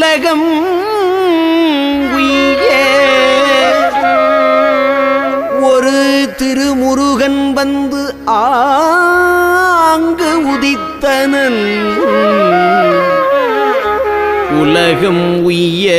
உலகம் உய்ய. ஒரு திருமுருகன் வந்து ஆங்கு உதித்தனன். உலகம் உய்ய.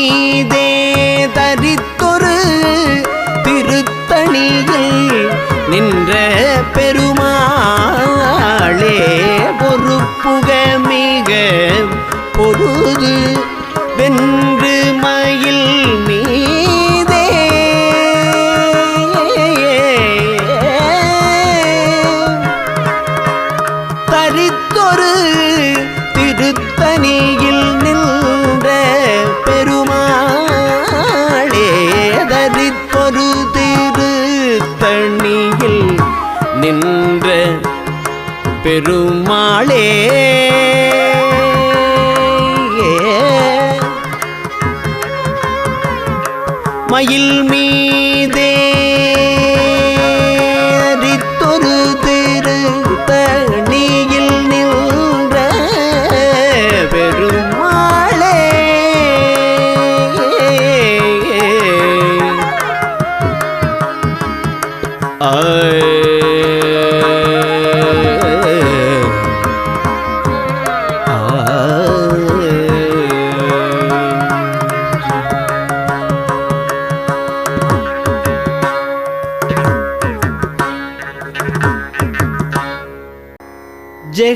மீதே தரித்தொரு திருத்தணியில் நின்ற பெருமாளே பொறுப்புக மிக பொருது மயில் மீ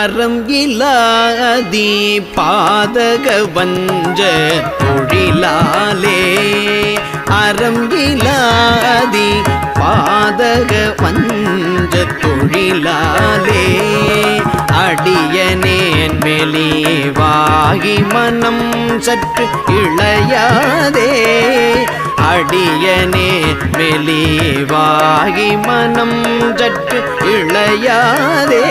அறம் இல்லாதி பாதக வஞ்ச தொழிலாலே. அறம் இல்லாதி பாதக வஞ்ச தொழிலாலே. அடியனேன் வெளிவாகி மனம் சற்று இளையாதே. அடியனே மெலிவாகி மனம் சற்று இளையாதே.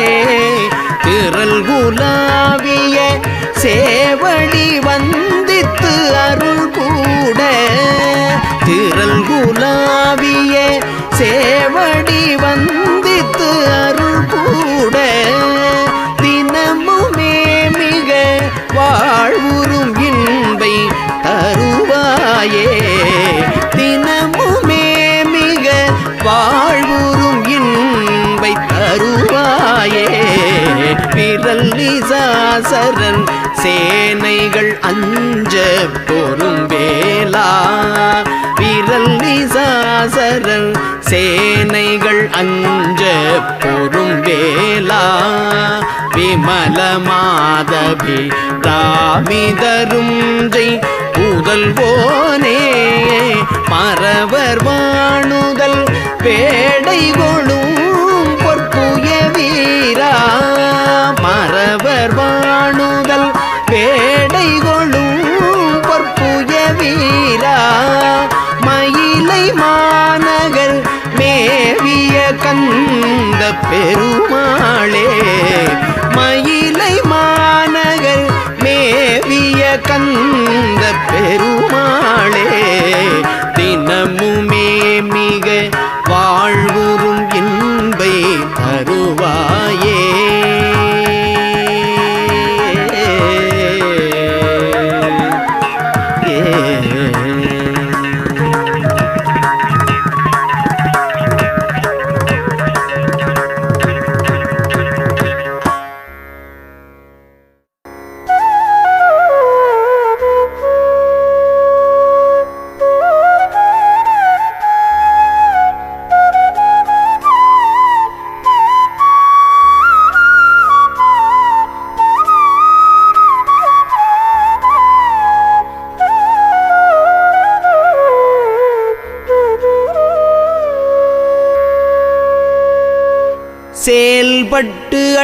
திரல் குலாவிய சேவடி வந்தித்து அருள் கூட. திரல் குலாவிய சேவடி வந்தித்து அருள் கூட. தினமுமே மிக வாழ்வுறும் தாயே தினமுமே மிக வாழ்வுறும் இன்பை தருவாயே. விரல்லிசாசரன் சேனைகள் அஞ்ச பொறும் வேளா. விரல்லிசாசரன் சேனைகள் அஞ்ச பொறும் வேளா. விமல மாதவி ராமிதரும் ஜெய் புதல்வோனே மறவர் வாணுதல் பேடை கொளும் பொற்புய வீரா. மறவர் வாணுதல் பேடை கொளும் பொற்புய வீரா. மயிலை மாநகர் மேவிய கந்த பெருமாளே. மயிலை மாநகர் மேவிய கந்த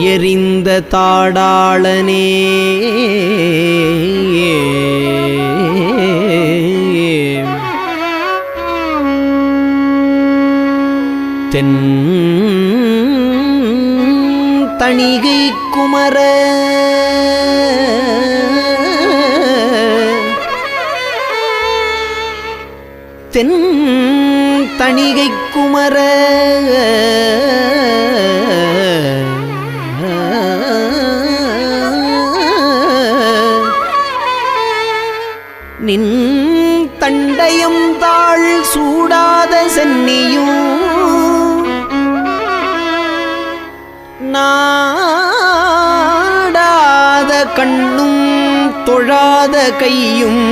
குன்று எறிந்த தாடாளனே. தென் தணிகை குமர. தென் தணிகை குமர. சென்னியும் நாடாத கண்ணும் தொழாத கையும்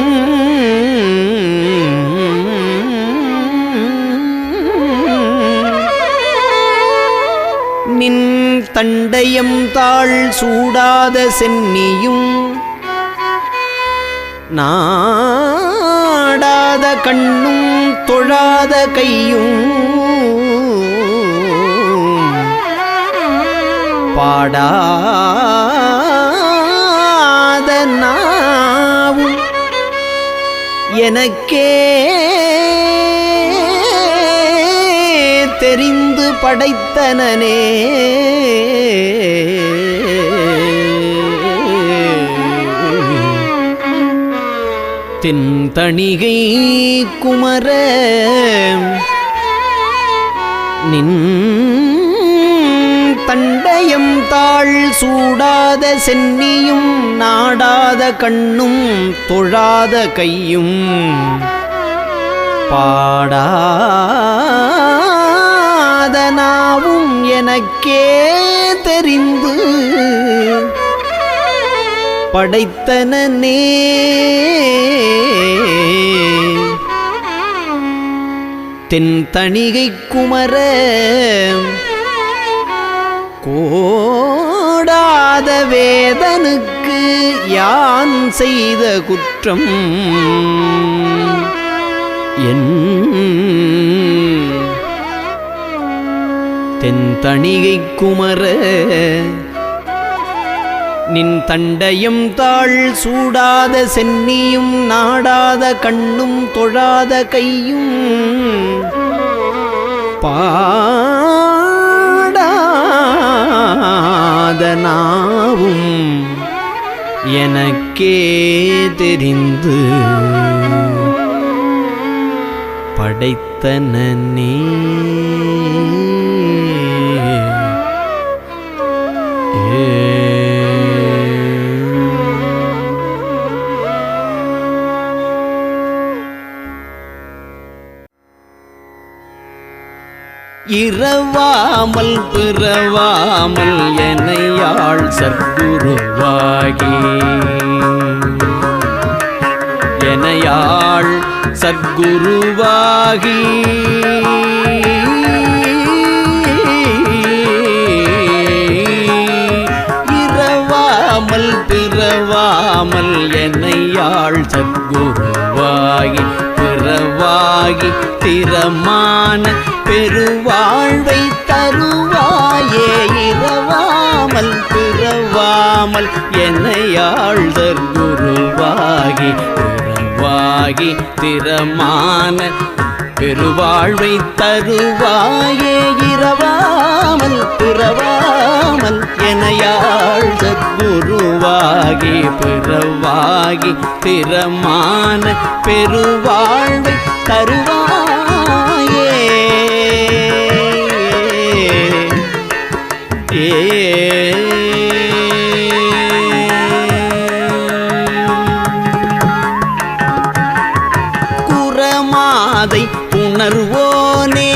நின் தண்டயம் தாழ் சூடாத சென்னியும் நாடாத கண்ணும் தொழாத கையும் பாடாத நாவும் எனக்கே தெரிந்து படைத்தனனே. தென்தணிகை குமர நின் தண்டயம் தாழ் சூடாத சென்னியும் நாடாத கண்ணும் தொழாத கையும். பாடாதனாவும் எனக்கே தெரிந்து படைத்தனே தென் தணிகை குமர கோடாத வேதனுக்கு யான் செய்த குற்றம்? என் தென் தணிகை குமர நின் தண்டையும் தாழ் சூடாத சென்னியும் நாடாத கண்ணும் தொழாத கையும். பாடாத நாவும் எனக்கே தெரிந்து படைத்தனே பிறவாமல் பிறவாமல் என்னையாள் சத்குருவாகி. என்னையாள் சத்குருவாகி. இரவாமல் பிறவாமல் என்னையாள் சத்குருவாகி. பிறவாகி திறமான பெருவாழ்வை தருவாயே இரவாமல் பிறவாமல் என்னையாழ்தர் குருவாகி பிறவாகி திறமான பெருவாழ்வை தருவாயே இரவாமல் பிறவாமல் எனையாள் குருவாகி பிறவாகி திறமான பெருவாழ்வை தருவாய் குரமாதை உணர்வோனே.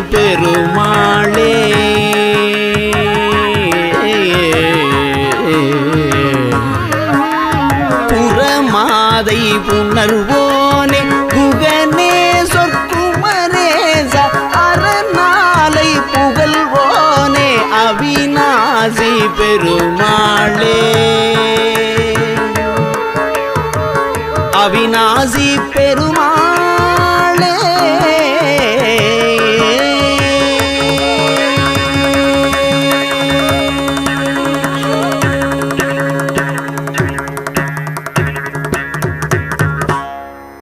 பெருமாளே.